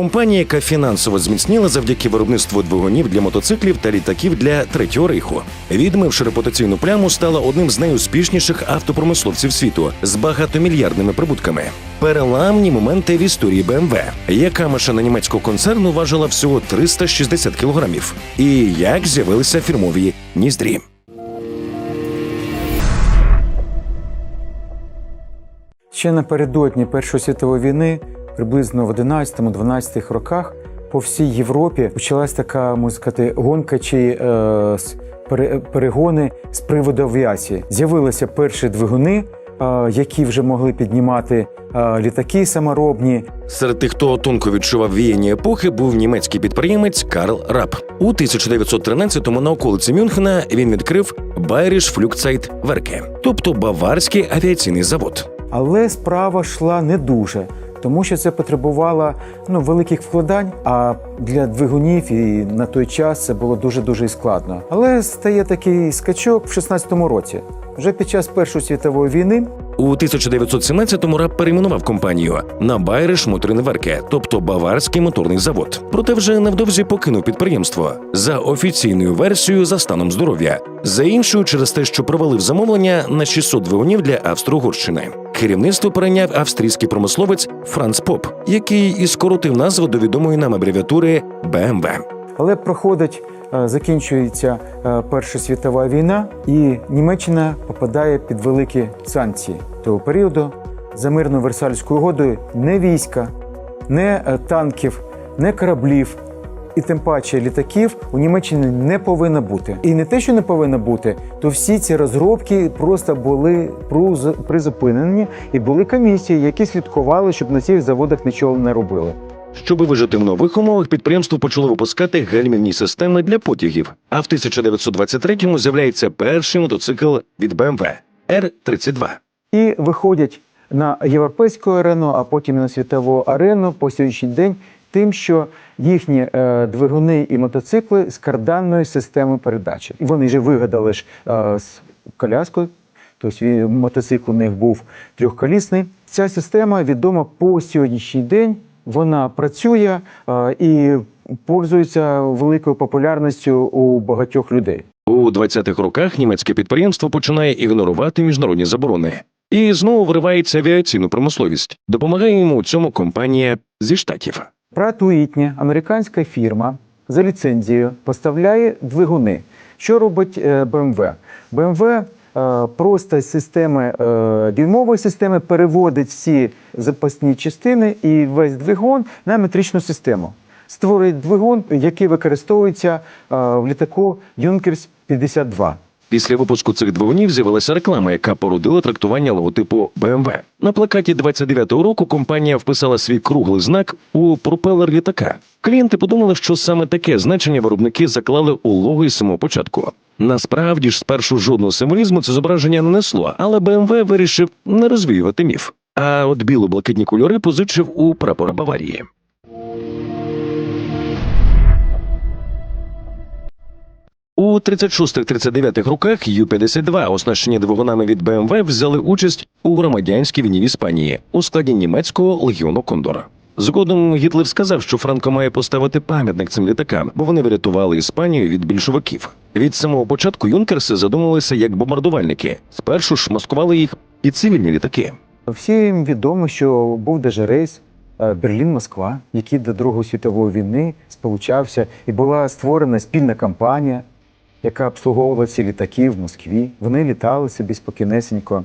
Компанія, яка фінансово зміцніла завдяки виробництву двигунів для мотоциклів та літаків для третього рейху. Відмивши репутаційну пляму, стала одним з найуспішніших автопромисловців світу з багатомільярдними прибутками. Переламні моменти в історії BMW. Яка машина німецького концерну важила всього 360 кілограмів? І як з'явилися фірмові ніздрі? Ще напередодні Першої світової війни, приблизно в 11-12 роках, по всій Європі почалась така, можна сказати, гонка чи е, перегони з приводу авіації. З'явилися перші двигуни, е, які вже могли піднімати е, літаки саморобні. Серед тих, хто тонко відчував віяння епохи, був німецький підприємець Карл Рап. У 1913-му на околиці Мюнхена він відкрив Bayerisch Flugzeitwerke, тобто баварський авіаційний завод. Але справа йшла не дуже, тому що це потребувало ну, великих вкладань. А для двигунів і на той час це було дуже дуже складно. Але стає такий скачок в 16-му році. Вже під час Першої світової війни У 1917-му Рап перейменував компанію на Bayerisch Motorenwerke, тобто Баварський моторний завод. Проте вже невдовзі покинув підприємство за офіційною версією за станом здоров'я, за іншою через те, що провалив замовлення на 600 двигунів для Австро-Угорщини. Керівництво перейняв австрійський промисловець Франц Поп, який і скоротив назву до відомої нам абревіатури BMW. Але проходить, е, закінчується е, Перша світова війна, і Німеччина попадає під великі санкції того періоду. За мирною Версальською угодою не війська, не е, танків, не кораблів. І тим паче літаків у Німеччині не повинно бути. І не те, що не повинно бути, то всі ці розробки просто були призупинені, і були комісії, які слідкували, щоб на цих заводах нічого не робили. Щоби вижити в нових умовах, підприємство почало випускати гальмівні системи для потягів. А в 1923-му з'являється перший мотоцикл від BMW – R32. і виходять на європейську арену, а потім на світову арену по сьогоднішній день, тим, що їхні е, двигуни і мотоцикли з карданною системою передачі. І вони вже вигадали ж е, з коляскою. Тобто мотоцикл у них був трьохколісний. Ця система відома по сьогоднішній день. Вона працює е, і пользується великою популярністю у багатьох людей. У 20-х роках німецьке підприємство починає ігнорувати міжнародні заборони і знову виривається в авіаційну промисловість. Допомагає йому у цьому компанія зі штатів. Pratt Whitney, американська фірма за ліцензією поставляє двигуни. Що робить е, BMW? BMW е, просто з системи е, дюймової системи переводить всі запасні частини і весь двигун на метричну систему. Створює двигун, який використовується в літаку Junkers 52. Після випуску цих двигунів з'явилася реклама, яка породила трактування логотипу BMW. На плакаті 29-го року компанія вписала свій круглий знак у пропелер літака. Клієнти подумали, що саме таке значення виробники заклали у лого із самого початку. Насправді ж, спершу жодного символізму це зображення не несло, але BMW вирішив не розвіювати міф. А от біло-блакитні кольори позичив у прапора Баварії. У 36-39 роках Ю-52, оснащені двигунами від БМВ, взяли участь у громадянській війні в Іспанії у складі німецького легіону Кондор. Згодом Гітлер сказав, що Франко має поставити пам'ятник цим літакам, бо вони врятували Іспанію від більшовиків. Від самого початку юнкерси задумувалися як бомбардувальники. Спершу ж маскували їх під цивільні літаки. Всім відомо, що був даже рейс е, Берлін-Москва, який до Другої світової війни сполучався, і була створена спільна компанія, яка обслуговувала ці літаки в Москві. Вони літали собі спокійнесенько.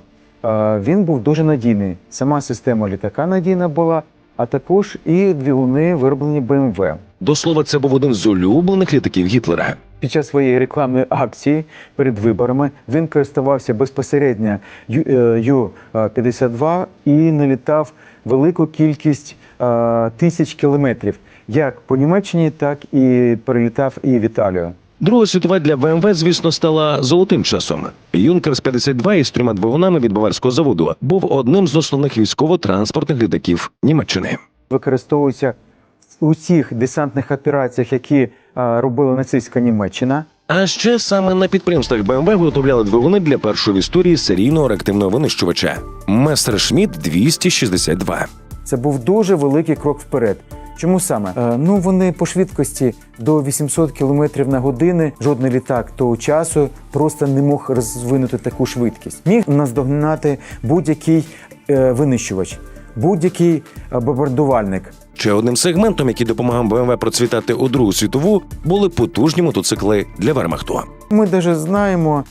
Він був дуже надійний. Сама система літака надійна була, а також і двигуни вироблені БМВ. До слова, це був один з улюблених літаків Гітлера. Під час своєї рекламної акції перед виборами він користувався безпосередньо Ю- е, Ю-52 і налітав велику кількість тисяч кілометрів як по Німеччині, так і перелітав і в Італію. Друга світова для БМВ, звісно, стала золотим часом. Юнкерс 52 із трьома двигунами від баварського заводу був одним з основних військово-транспортних літаків Німеччини. Використовується в усіх десантних операціях, які е, робила нацистська Німеччина. А ще саме на підприємствах БМВ виготовляли двигуни для першого в історії серійного реактивного винищувача Мессершмітт 262. Це був дуже великий крок вперед. Чому саме? Е, ну вони по швидкості до 800 км на годину. Жодний літак того часу просто не мог розвинути таку швидкість. Міг наздогнати будь-який е, винищувач, будь-який е, бомбардувальник. Ще одним сегментом, який допомагав БМВ процвітати у Другу світову, були потужні мотоцикли для Вермахту. Ми навіть знаємо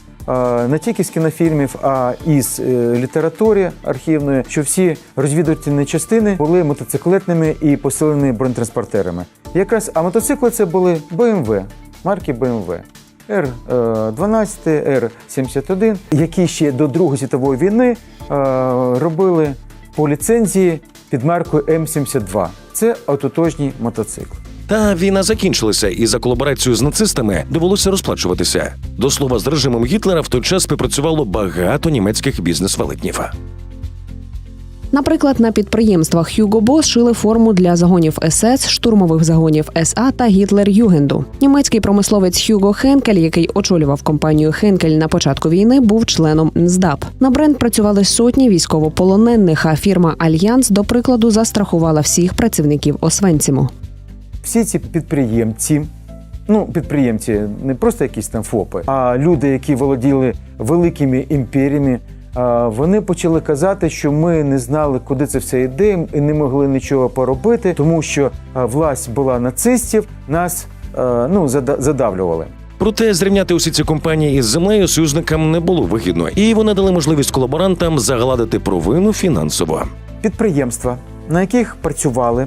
не тільки з кінофільмів, а і з е, літератури архівної, що всі розвідувальні частини були мотоциклетними і посиленими бронетранспортерами. Якраз а мотоцикли це були BMW, марки BMW. Р-12, Р-71, які ще до Другої світової війни е, робили по ліцензії під маркою М72. Це ототожній мотоцикл. Та війна закінчилася, і за колаборацію з нацистами довелося розплачуватися. До слова, з режимом Гітлера в той час співпрацювало багато німецьких бізнес-велетнів. Наприклад, на підприємствах Hugo Boss шили форму для загонів СС, штурмових загонів СА та Гітлер-Югенду. Німецький промисловець Hugo Хенкель, який очолював компанію Хенкель на початку війни, був членом НСДАП. На бренд працювали сотні військовополонених. А фірма Альянс, до прикладу, застрахувала всіх працівників Освенціму. Всі ці підприємці, ну підприємці не просто якісь там ФОПи, а люди, які володіли великими імперіями, вони почали казати, що ми не знали, куди це все йде, і не могли нічого поробити, тому що власть була нацистів, нас ну зада- задавлювали. Проте зрівняти усі ці компанії із землею союзникам не було вигідно, і вони дали можливість колаборантам загладити провину фінансово. підприємства, на яких працювали,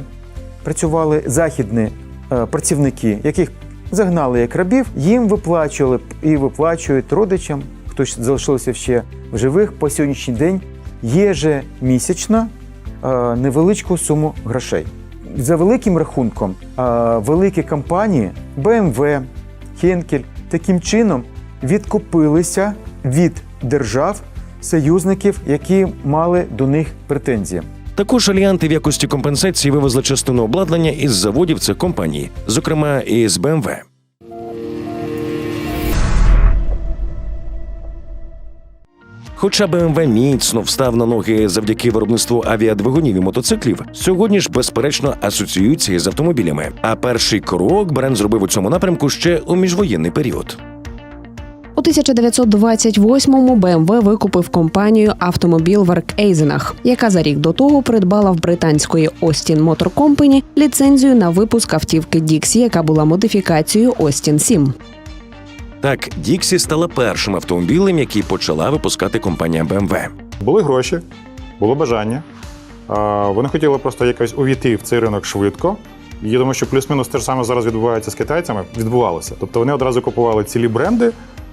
працювали західні е, працівники, яких загнали як рабів, їм виплачували і виплачують родичам, хто залишився ще в живих по сьогоднішній день, єжемісячно е, невеличку суму грошей. За великим рахунком, е, великі компанії BMW, Henkel таким чином відкупилися від держав союзників, які мали до них претензії. Також аліанти в якості компенсації вивезли частину обладнання із заводів цих компаній, зокрема і з БМВ. Хоча БМВ міцно встав на ноги завдяки виробництву авіадвигунів і мотоциклів, сьогодні ж безперечно асоціюється із автомобілями. А перший крок бренд зробив у цьому напрямку ще у міжвоєнний період. У 1928-му BMW викупив компанію Автомобілверк Ейзенах, яка за рік до того придбала в британської Austin Motor Company ліцензію на випуск автівки Dixie, яка була модифікацією Austin 7. Так, Діксі стала першим автомобілем, який почала випускати компанія BMW. Були гроші, було бажання. Вони хотіли просто якось увійти в цей ринок швидко. І я думаю, що плюс-мінус те ж саме зараз відбувається з китайцями. Відбувалося. Тобто вони одразу купували цілі бренди,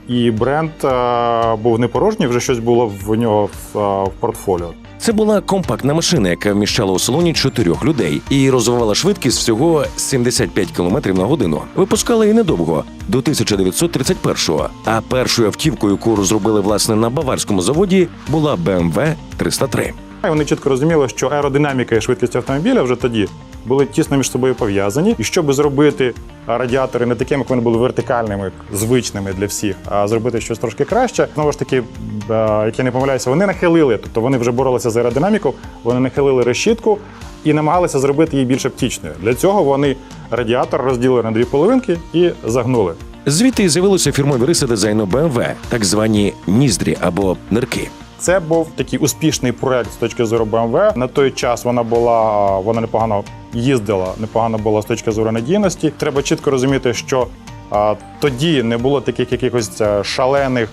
і бренд а, був не порожній, вже щось було в нього в, а, в портфоліо. Це була компактна машина, яка вміщала у салоні чотирьох людей і розвивала швидкість всього 75 км на годину. Випускали її недовго до 1931-го. А першою автівкою, яку розробили власне на баварському заводі, була BMW 303. І вони чітко розуміли, що аеродинаміка і швидкість автомобіля вже тоді були тісно між собою пов'язані. І щоб зробити радіатори не такими, як вони були вертикальними, звичними для всіх, а зробити щось трошки краще. Знову ж таки, як я не помиляюся, вони нахилили, тобто вони вже боролися за аеродинаміку, вони нахилили решітку і намагалися зробити її більш оптічною. Для цього вони радіатор розділили на дві половинки і загнули. Звідти і з'явилися фірмові риси дизайну BMW, так звані ніздрі або нирки. Це був такий успішний проект з точки зору BMW. На той час вона була вона непогано їздила, непогано була з точки зору надійності. Треба чітко розуміти, що а, тоді не було таких якихось е, шалених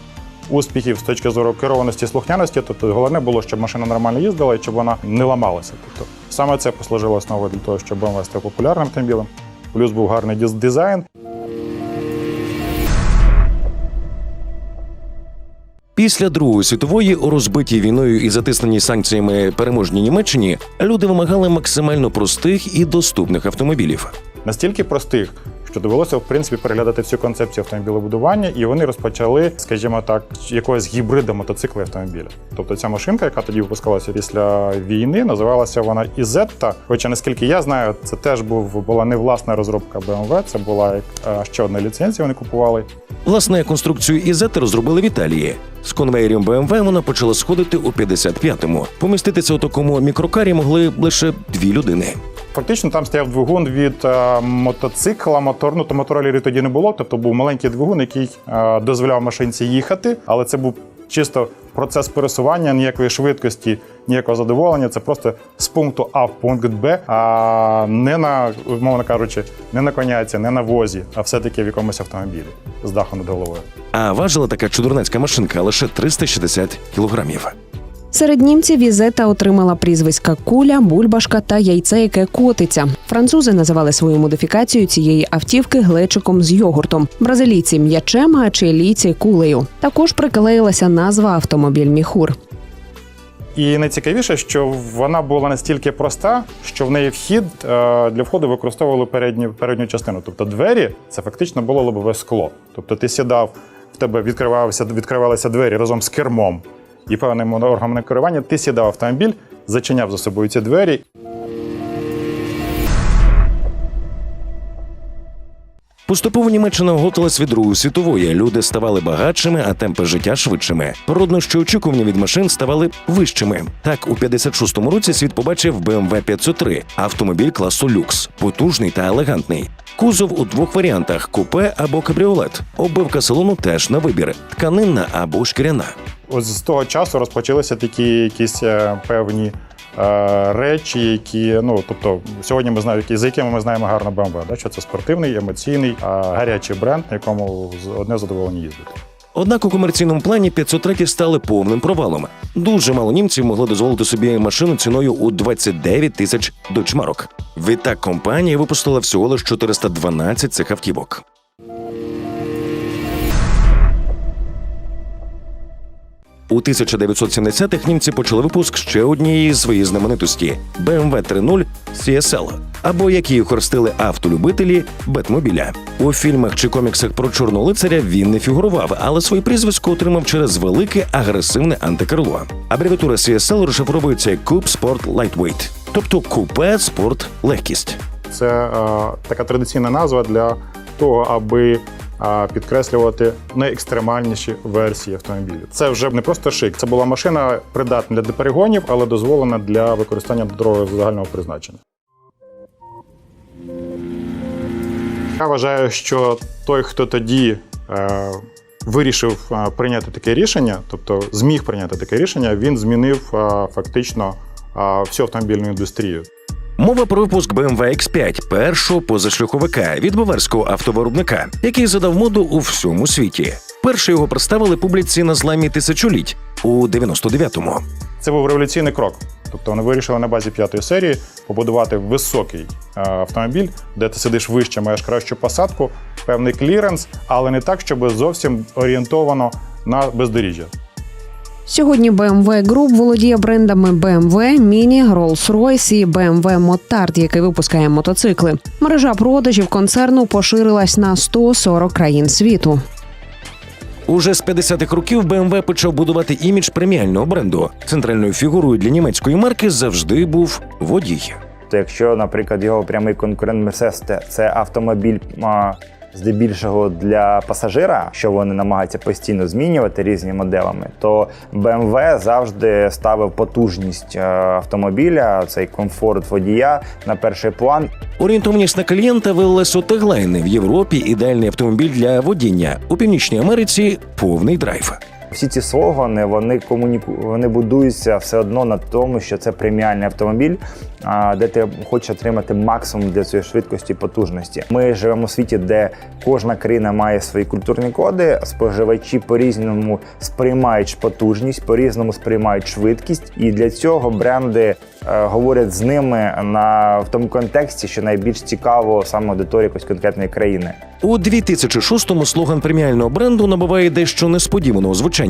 успіхів з точки зору керованості слухняності. Тобто головне було, щоб машина нормально їздила і щоб вона не ламалася. Тобто саме це послужило основою для того, щоб BMW став популярним автомобілем. Плюс був гарний дизайн. Після Другої світової у розбитій війною і затисненій санкціями переможній Німеччині люди вимагали максимально простих і доступних автомобілів. настільки простих, що довелося в принципі переглядати всю концепцію автомобілебудування, і вони розпочали, скажімо так, якогось гібрида мотоцикла і автомобіля. Тобто ця машинка, яка тоді випускалася після війни, називалася вона Ізетта. Хоча наскільки я знаю, це теж був була не власна розробка BMW, це була е, ще одна ліцензія. Вони купували. Власне, конструкцію Ізети розробили в Італії. З конвеєрів BMW вона почала сходити у 55-му. Поміститися у такому мікрокарі могли лише дві людини. Фактично там стояв двигун від е, мотоцикла, мотор, ну то моторолірів тоді не було, тобто був маленький двигун, який е, дозволяв машинці їхати, але це був чисто процес пересування, ніякої швидкості, ніякого задоволення. Це просто з пункту А в пункт Б, а не на, мовно кажучи, не на коняці, не на возі, а все-таки в якомусь автомобілі з дахом над головою. А важила така чудернацька машинка лише 360 кілограмів. Серед німців Візета отримала прізвиська куля, бульбашка та яйце, яке котиться. Французи називали свою модифікацію цієї автівки глечиком з йогуртом, бразилійці м'ячем, а чилійці кулею. Також приклеїлася назва автомобіль Міхур. І найцікавіше, що вона була настільки проста, що в неї вхід е, для входу використовували передню, передню частину. Тобто двері це фактично було лобове скло. Тобто ти сідав, в тебе відкривалися, відкривалися двері разом з кермом і певним органом керування. Ти сідав автомобіль, зачиняв за собою ці двері. Поступово Німеччина готувалась від Другої світової. Люди ставали багатшими, а темпи життя швидшими. Природно, що очікування від машин ставали вищими. Так, у 56-му році світ побачив BMW 503 – автомобіль класу люкс, потужний та елегантний. Кузов у двох варіантах: купе або кабріолет. Обивка салону теж на вибір: тканинна або шкіряна. Ось з того часу розпочалися такі якісь е, певні е, речі, які ну тобто сьогодні ми знаємо, які з якими ми знаємо гарно BMW, да, що це спортивний, емоційний, а гарячий бренд, на якому одне задоволення їздити. Однак у комерційному плані 503 стали повним провалом. Дуже мало німців могли дозволити собі машину ціною у 29 тисяч дочмарок. Відтак компанія випустила всього лише 412 цих автівок. У 1970-х німці почали випуск ще однієї своєї знаменитості BMW 3.0 CSL, або як її автолюбителі Бетмобіля. У фільмах чи коміксах про чорного лицаря він не фігурував, але своє прізвисько отримав через велике агресивне антикрило. Абревіатура CSL розшифровується як Coupe Sport Lightweight, тобто купе спорт легкість. Це е, така традиційна назва для того, аби е, підкреслювати найекстремальніші версії автомобілів. Це вже не просто шик, це була машина придатна для перегонів, але дозволена для використання дорогою загального призначення. Я вважаю, що той, хто тоді е, вирішив е, прийняти таке рішення, тобто зміг прийняти таке рішення, він змінив е, фактично е, всю автомобільну індустрію. Мова про випуск BMW X5, першого позашляховика від баварського автовиробника, який задав моду у всьому світі. Перше його представили публіці на зламі тисячоліть у 99-му. Це був революційний крок. Тобто вони вирішили на базі п'ятої серії побудувати високий е, автомобіль, де ти сидиш вище, маєш кращу посадку, певний кліренс, але не так, щоб зовсім орієнтовано на бездоріжжя. Сьогодні BMW Group володіє брендами BMW, Mini, Rolls-Royce і BMW Motard, який випускає мотоцикли. Мережа продажів концерну поширилась на 140 країн світу. Уже з 50-х років BMW почав будувати імідж преміального бренду. Центральною фігурою для німецької марки завжди був водій. То якщо, наприклад, його прямий конкурент Mercedes це- автомобіль здебільшого для пасажира, що вони намагаються постійно змінювати різні моделами, то BMW завжди ставив потужність е, автомобіля, цей комфорт водія на перший план. Орієнтованість на клієнта вилилась у теглайни в Європі. Ідеальний автомобіль для водіння у північній Америці повний драйв. Всі ці слогани вони комуніку... вони будуються все одно на тому, що це преміальний автомобіль, де ти хочеш отримати максимум для цієї швидкості і потужності. Ми живемо у світі, де кожна країна має свої культурні коди. Споживачі по-різному сприймають потужність, по-різному сприймають швидкість, і для цього бренди е, говорять з ними на в тому контексті, що найбільш цікаво саме аудиторії якоїсь конкретної країни. У 2006-му слоган преміального бренду набуває дещо несподіваного звучання: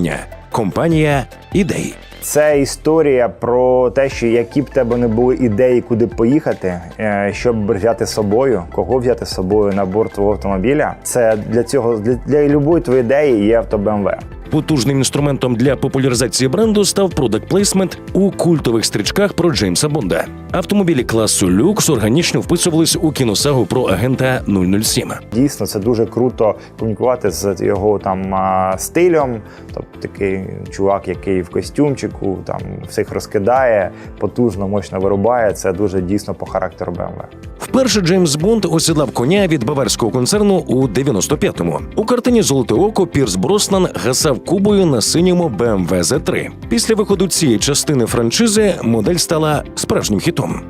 компанія ідей. Це історія про те, що які б тебе не були ідеї, куди поїхати, е, щоб взяти з собою, кого взяти з собою на борт твого автомобіля. Це для цього для, для любої твоєї ідеї є авто BMW. Потужним інструментом для популяризації бренду став продакт плейсмент у культових стрічках про Джеймса Бонда. Автомобілі класу люкс органічно вписувались у кіносагу про агента 007. Дійсно, це дуже круто комунікувати з його там стилем. Тобто такий чувак, який в костюмчику там всіх розкидає, потужно, мощно вирубає. Це дуже дійсно по характеру BMW. Вперше Джеймс Бонд осідлав коня від баварського концерну у 95-му. У картині Золоте око Пірс Броснан гасав кубою на синьому BMW Z3. Після виходу цієї частини франшизи модель стала справжнім хітом.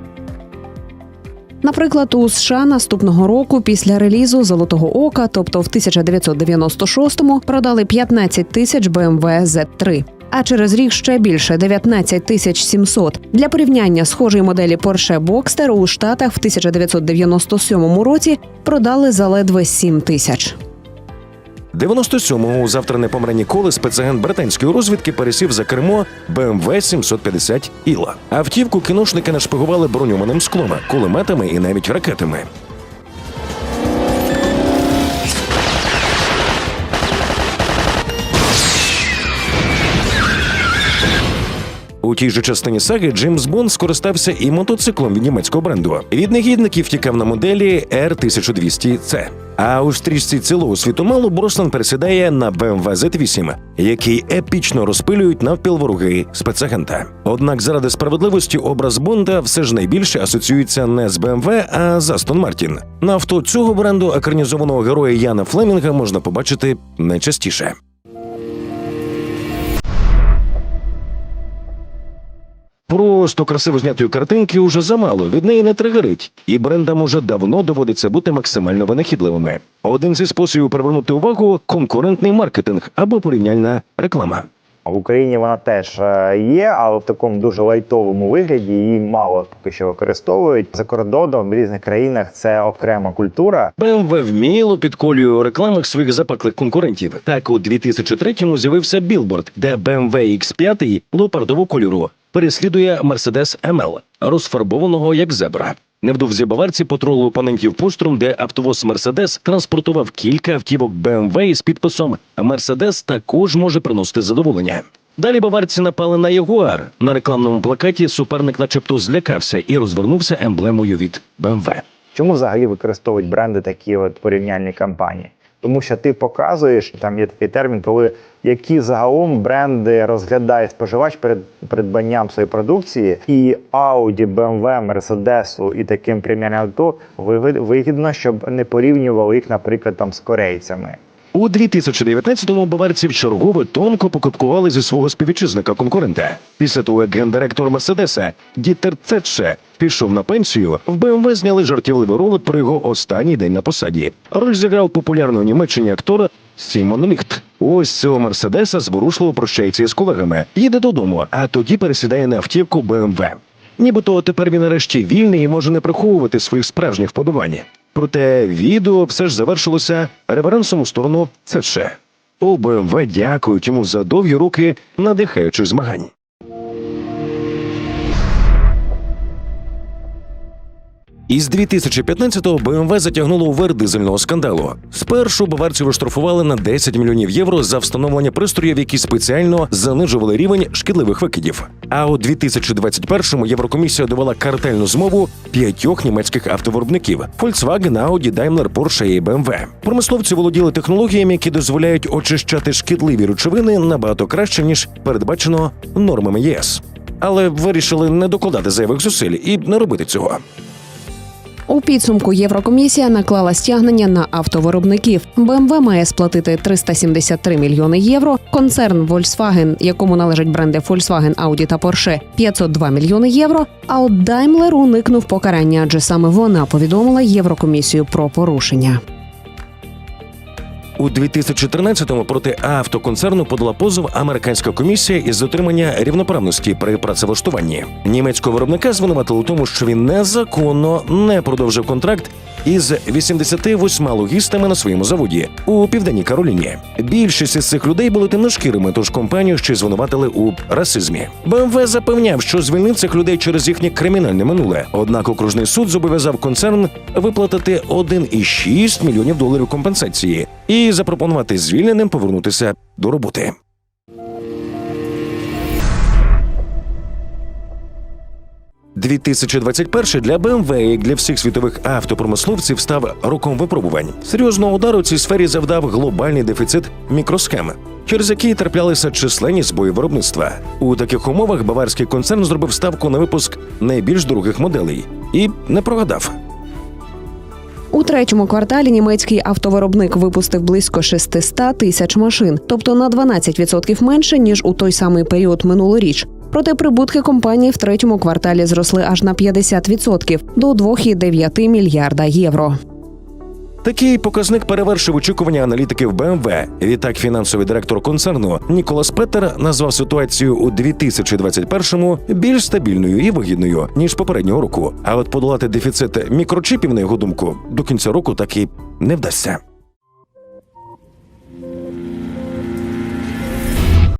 Наприклад, у США наступного року після релізу Золотого ока, тобто в 1996-му, продали 15 тисяч BMW Z3. А через рік ще більше 19 тисяч 700. Для порівняння схожої моделі Porsche Boxster у Штатах в 1997 році продали за ледве 7 тисяч. 97-го завтра не помре ніколи спецагент британської розвідки пересів за кермо BMW 750 Іла. Автівку кіношники нашпигували броньованим склом, кулеметами і навіть ракетами. У тій же частині саги Джеймс Бонд скористався і мотоциклом від німецького бренду. Від негідників втікав на моделі R1200C. А у стрічці цілого світу мало Брослан пересідає на BMW Z8, який епічно розпилюють навпіл вороги спецагента. Однак заради справедливості образ Бонда все ж найбільше асоціюється не з BMW, а з Астон Мартін. На авто цього бренду екранізованого героя Яна Флемінга можна побачити найчастіше. Просто красиво знятої картинки уже замало, від неї не тригерить, і брендам уже давно доводиться бути максимально винахідливими. Один зі способів привернути увагу конкурентний маркетинг або порівняльна реклама. В Україні вона теж е, є, але в такому дуже лайтовому вигляді її мало поки що використовують. За кордоном в різних країнах це окрема культура. BMW вміло підколює у рекламах своїх запеклих конкурентів. Так у 2003-му з'явився білборд, де BMW X5 леопардового кольору переслідує Mercedes ML, розфарбованого як зебра. Невдовзі баварці потролили опонентів пострум, де автовоз Mercedes транспортував кілька автівок BMW із підписом Mercedes також може приносити задоволення. Далі баварці напали на Ягуар. На рекламному плакаті суперник начебто злякався і розвернувся емблемою від BMW. Чому взагалі використовують бренди такі от порівняльні кампанії? Тому що ти показуєш, там є такий термін, коли які загалом бренди розглядає споживач перед придбанням своєї продукції, і Audi, BMW, Mercedes і таким преміальним вигід- вигідно, щоб не порівнювали їх, наприклад, там з корейцями. У 2019-му баварці вчергове тонко покупкували зі свого співвітчизника конкурента. Після того, як гендиректор Мерседеса Дітер Цетше пішов на пенсію, в БМВ зняли жартівливий ролик про його останній день на посаді. Роль зіграв популярний Німеччині актора Сімон Ліхт. Ось цього Мерседеса зворушливо прощається із колегами, їде додому, а тоді пересідає на автівку БМВ. Нібито тепер він нарешті вільний і може не приховувати своїх справжніх вподобань. Проте відео все ж завершилося реверансом у сторону ЦШ. У БМВ дякують йому за довгі роки надихаючих змагань. Із 2015-го BMW затягнуло у вир дизельного скандалу. Спершу баварців оштрафували на 10 мільйонів євро за встановлення пристроїв, які спеціально занижували рівень шкідливих викидів. А у 2021-му Єврокомісія довела картельну змову п'ятьох німецьких автовиробників: Volkswagen, Audi, Daimler, Porsche і BMW. Промисловці володіли технологіями, які дозволяють очищати шкідливі речовини набагато краще ніж передбачено нормами ЄС. Але вирішили не докладати зайвих зусиль і не робити цього. У підсумку Єврокомісія наклала стягнення на автовиробників. BMW має сплатити 373 мільйони євро. Концерн Volkswagen, якому належать бренди Volkswagen, Audi та Porsche, 502 мільйони євро. А от Daimler уникнув покарання, адже саме вона повідомила Єврокомісію про порушення. У 2013-му проти автоконцерну подала позов американська комісія із дотримання рівноправності при працевлаштуванні. Німецького виробника звинуватили у тому, що він незаконно не продовжив контракт із 88 логістами на своєму заводі у південній Кароліні. Більшість із цих людей були темношкірими, тож компанію ще звинуватили у расизмі. БМВ запевняв, що звільнив цих людей через їхнє кримінальне минуле. Однак окружний суд зобов'язав концерн виплатити 1,6 мільйонів доларів компенсації і запропонувати звільненим повернутися до роботи. «2021 для BMW, як для всіх світових автопромисловців, став роком випробувань. Серйозного удару цій сфері завдав глобальний дефіцит мікросхем, через який траплялися численні збої виробництва. У таких умовах баварський концерн зробив ставку на випуск найбільш дорогих моделей і не прогадав. У третьому кварталі німецький автовиробник випустив близько 600 тисяч машин, тобто на 12% менше ніж у той самий період минулоріч. Проте прибутки компанії в третьому кварталі зросли аж на 50% до 2,9 мільярда євро. Такий показник перевершив очікування аналітиків BMW. Відтак, фінансовий директор концерну Ніколас Петер назвав ситуацію у 2021-му більш стабільною і вигідною ніж попереднього року. А от подолати дефіцит мікрочипів, на його думку, до кінця року так і не вдасться.